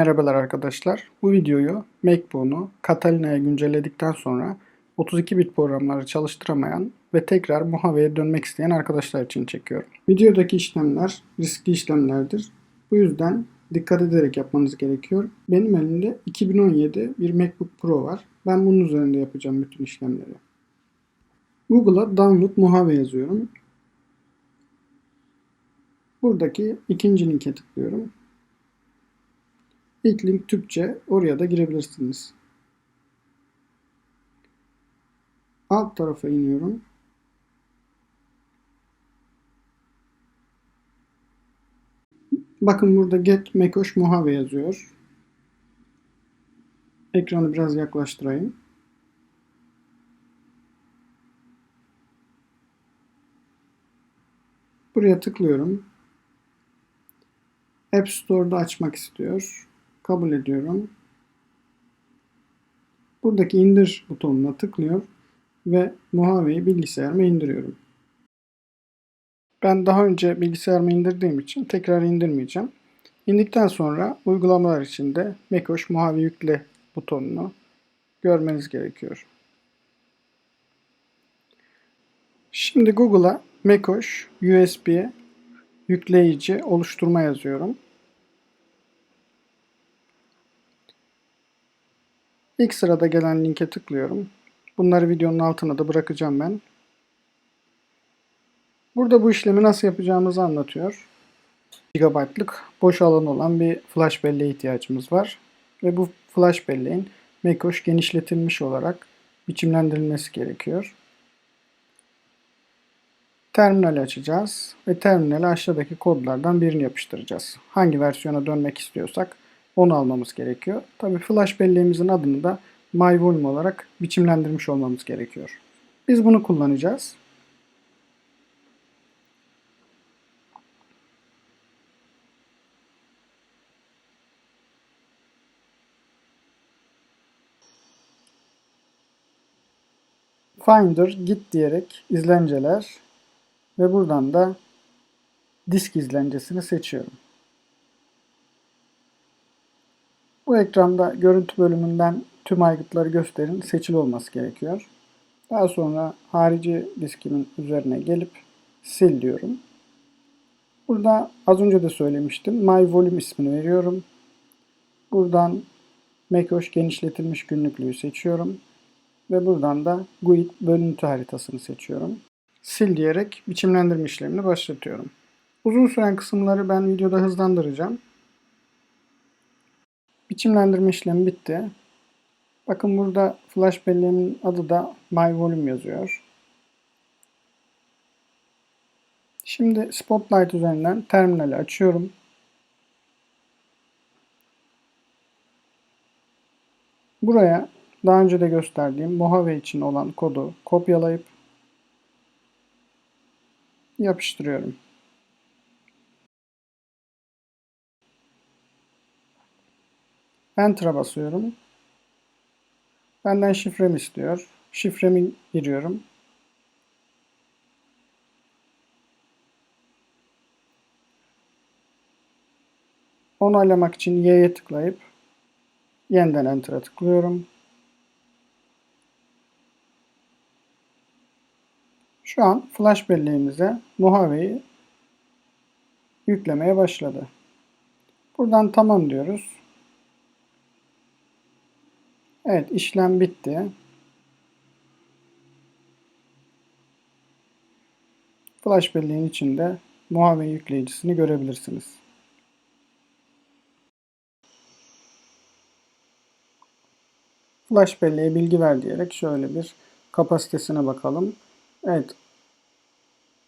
Merhabalar arkadaşlar. Bu videoyu MacBook'unu Catalina'ya güncelledikten sonra 32 bit programları çalıştıramayan ve tekrar Mojave'ye dönmek isteyen arkadaşlar için çekiyorum. Videodaki işlemler riskli işlemlerdir. Bu yüzden dikkat ederek yapmanız gerekiyor. Benim elimde 2017 bir MacBook Pro var. Ben bunun üzerinde yapacağım bütün işlemleri. Google'a download Mojave yazıyorum. Buradaki ikinci linke tıklıyorum. İlk Türkçe. Oraya da girebilirsiniz. Alt tarafa iniyorum. Bakın burada Get Macoş Mojave yazıyor. Ekranı biraz yaklaştırayım. Buraya tıklıyorum. App Store'da açmak istiyor. Kabul ediyorum. Buradaki indir butonuna tıklıyor ve Mojave'yi bilgisayarıma indiriyorum. Ben daha önce bilgisayarıma indirdiğim için tekrar indirmeyeceğim. İndikten sonra uygulamalar içinde macOS Mojave yükle butonunu görmeniz gerekiyor. Şimdi Google'a macOS USB yükleyici oluşturma yazıyorum. İlk sırada gelen linke tıklıyorum. Bunları videonun altına da bırakacağım ben. Burada bu işlemi nasıl yapacağımızı anlatıyor. GB'lık boş alan olan bir flash belleğe ihtiyacımız var. Ve bu flash belleğin macOS genişletilmiş olarak biçimlendirilmesi gerekiyor. Terminali açacağız ve terminale aşağıdaki kodlardan birini yapıştıracağız. Hangi versiyona dönmek istiyorsak onu almamız gerekiyor. Tabii flash belleğimizin adını da MyVolume olarak biçimlendirmiş olmamız gerekiyor. Biz bunu kullanacağız. Finder git diyerek izlenceler ve buradan da disk izlencesini seçiyorum. Ekranda görüntü bölümünden tüm aygıtları gösterin seçili olması gerekiyor. Daha sonra harici diskimin üzerine gelip sil diyorum. Burada az önce de söylemiştim. My Volume ismini veriyorum. Buradan macOS genişletilmiş günlüklüğü seçiyorum. Ve buradan da GUID bölüntü haritasını seçiyorum. Sil diyerek biçimlendirme işlemini başlatıyorum. Uzun süren kısımları ben videoda hızlandıracağım. Biçimlendirme işlemi bitti. Bakın burada flash belleğimin adı da My Volume yazıyor. Şimdi Spotlight üzerinden terminali açıyorum. Buraya daha önce de gösterdiğim Mojave için olan kodu kopyalayıp yapıştırıyorum. Enter'a basıyorum. Benden şifremi istiyor. Şifremi giriyorum. Onaylamak için Y'ye tıklayıp yeniden Enter'a tıklıyorum. Şu an flash belleğimize Mojave'yi yüklemeye başladı. Buradan tamam diyoruz. Evet işlem bitti. Flash belleğin içinde Mojave yükleyicisini görebilirsiniz. Flash belleğe bilgi ver diyerek şöyle bir kapasitesine bakalım. Evet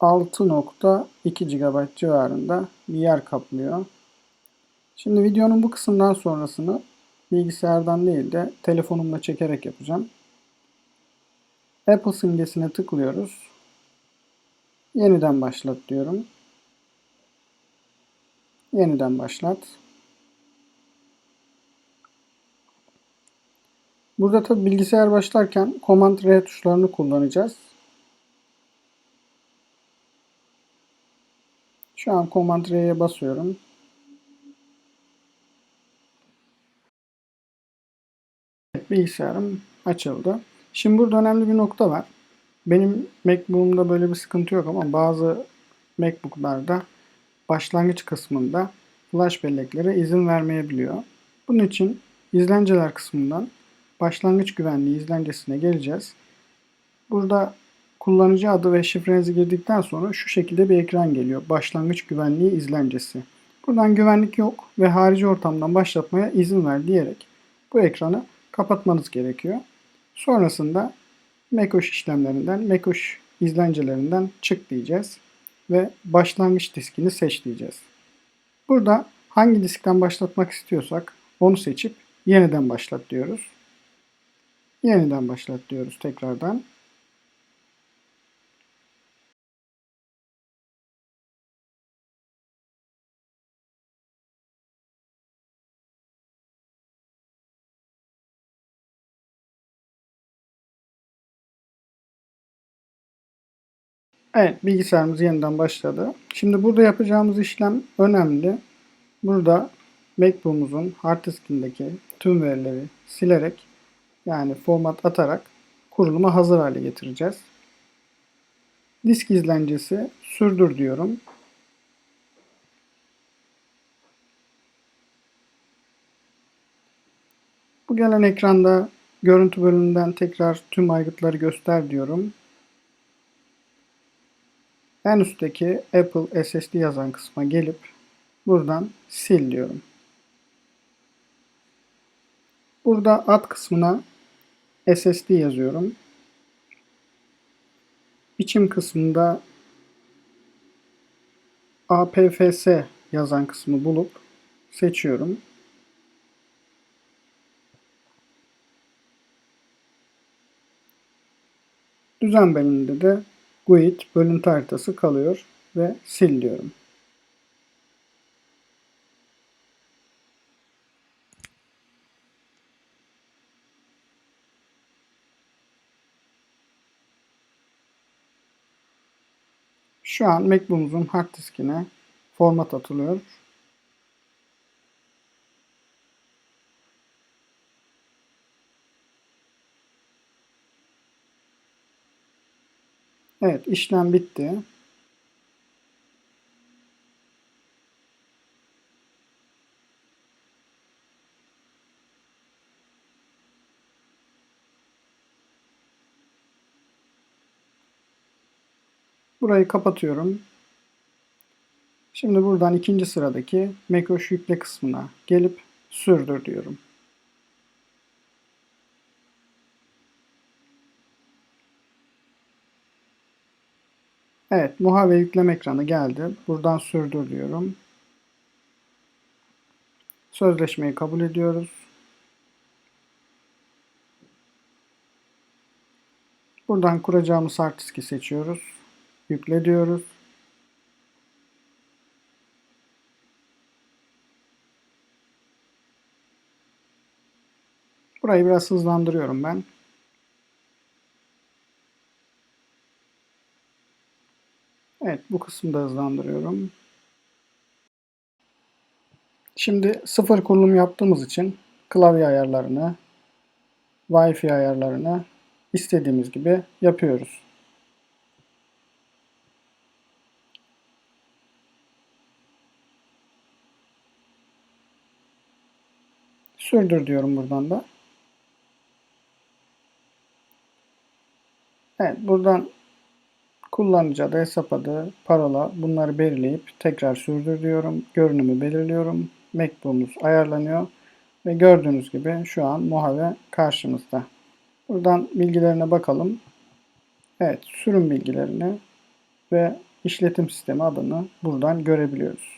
6.2 GB civarında bir yer kaplıyor. Şimdi videonun bu kısımdan sonrasını bilgisayardan değil de telefonumla çekerek yapacağım. Apple simgesine tıklıyoruz. Yeniden başlat diyorum. Yeniden başlat. Burada tabi bilgisayar başlarken Command R tuşlarını kullanacağız. Şu an Command R'ye basıyorum. Bilgisayarım açıldı. Şimdi burada önemli bir nokta var. Benim MacBook'umda böyle bir sıkıntı yok ama bazı MacBook'larda başlangıç kısmında flash belleklere izin vermeyebiliyor. Bunun için izlenceler kısmından başlangıç güvenliği izlencesine geleceğiz. Burada kullanıcı adı ve şifrenizi girdikten sonra şu şekilde bir ekran geliyor. Başlangıç güvenliği izlencesi. Buradan güvenlik yok ve harici ortamdan başlatmaya izin ver diyerek bu ekranı kapatmanız gerekiyor. Sonrasında macOS işlemlerinden, macOS izlencelerinden çık diyeceğiz ve başlangıç diskini seç diyeceğiz. Burada hangi diskten başlatmak istiyorsak onu seçip yeniden başlat diyoruz. Yeniden başlat diyoruz tekrardan. Evet, bilgisayarımız yeniden başladı. Şimdi burada yapacağımız işlem önemli. Burada MacBook'umuzun hard diskindeki tüm verileri silerek yani format atarak kuruluma hazır hale getireceğiz. Disk izlencesi sürdür diyorum. Bu gelen ekranda görüntü bölümünden tekrar tüm aygıtları göster diyorum. En üstteki Apple SSD yazan kısma gelip buradan sil diyorum. Burada ad kısmına SSD yazıyorum. Biçim kısmında APFS yazan kısmı bulup seçiyorum. Düzen bölümünde de GUID bölüntü haritası kalıyor ve sil diyorum. Şu an MacBook'umuzun hard diskine format atılıyor. Evet işlem bitti. Burayı kapatıyorum. Şimdi buradan ikinci sıradaki macOS yükle kısmına gelip sürdür diyorum. Evet, Mojave yükleme ekranı geldi. Buradan sürdür diyorum. Sözleşmeyi kabul ediyoruz. Buradan kuracağımız hard diski seçiyoruz. Yükle diyoruz. Burayı biraz hızlandırıyorum ben. Bu kısmı da hızlandırıyorum. Şimdi sıfır kurulum yaptığımız için klavye ayarlarını, Wi-Fi ayarlarını istediğimiz gibi yapıyoruz. Sürdür diyorum buradan da. Evet buradan kullanıcı adı, hesap adı, parola bunları belirleyip tekrar sürdür diyorum. Görünümü belirliyorum. MacBook'umuz ayarlanıyor. Ve gördüğünüz gibi şu an Mojave karşımızda. Buradan bilgilerine bakalım. Evet sürüm bilgilerini ve işletim sistemi adını buradan görebiliyoruz.